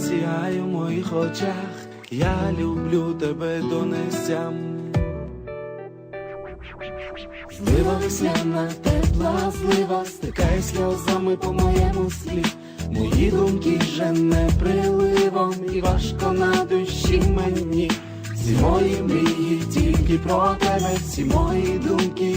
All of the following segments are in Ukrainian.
засіяй у моїх очах, я люблю тебе до нестям. Злива весняна, тепла злива, стикає сльозами по моєму слі. Мої думки жене приливом, і важко на душі мені. Всі мої мрії тільки про тебе, всі мої думки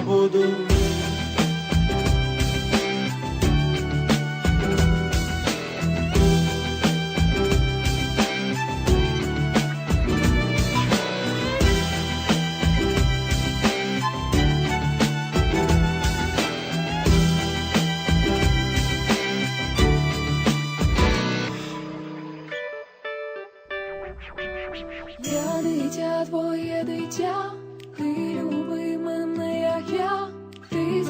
її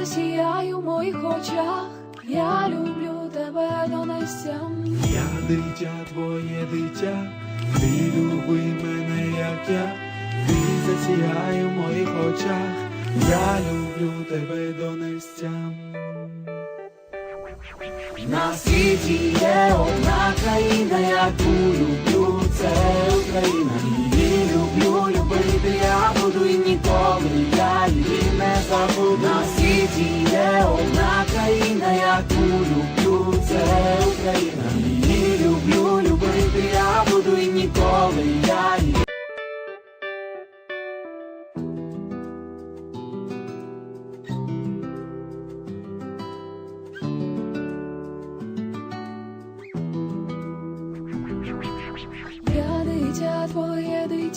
ти засіяй у моїх очах, я люблю тебе до нестям. Я дитя, твоє дитя, ти люби мене, як я, ти засіяй у моїх очах, я люблю тебе до нестям. На світі є одна країна, яку люблю, це Україна. Її люблю, любити я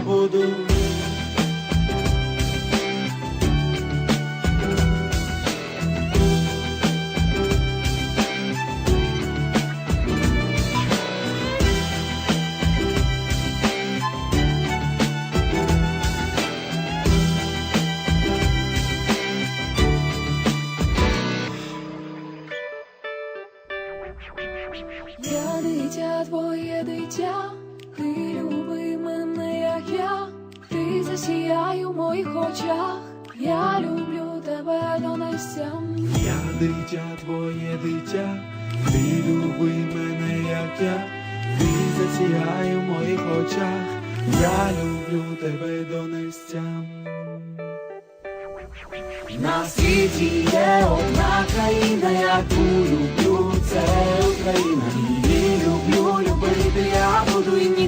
не ти засіяй у моїх очах, я люблю тебе до нестям. Я дитя, твоє дитя, ти люби мене, як я, ти засіяй у моїх очах, я люблю тебе до нестям. На світі є одна країна, яку люблю, це Україна. Її люблю, любити я буду і ніколи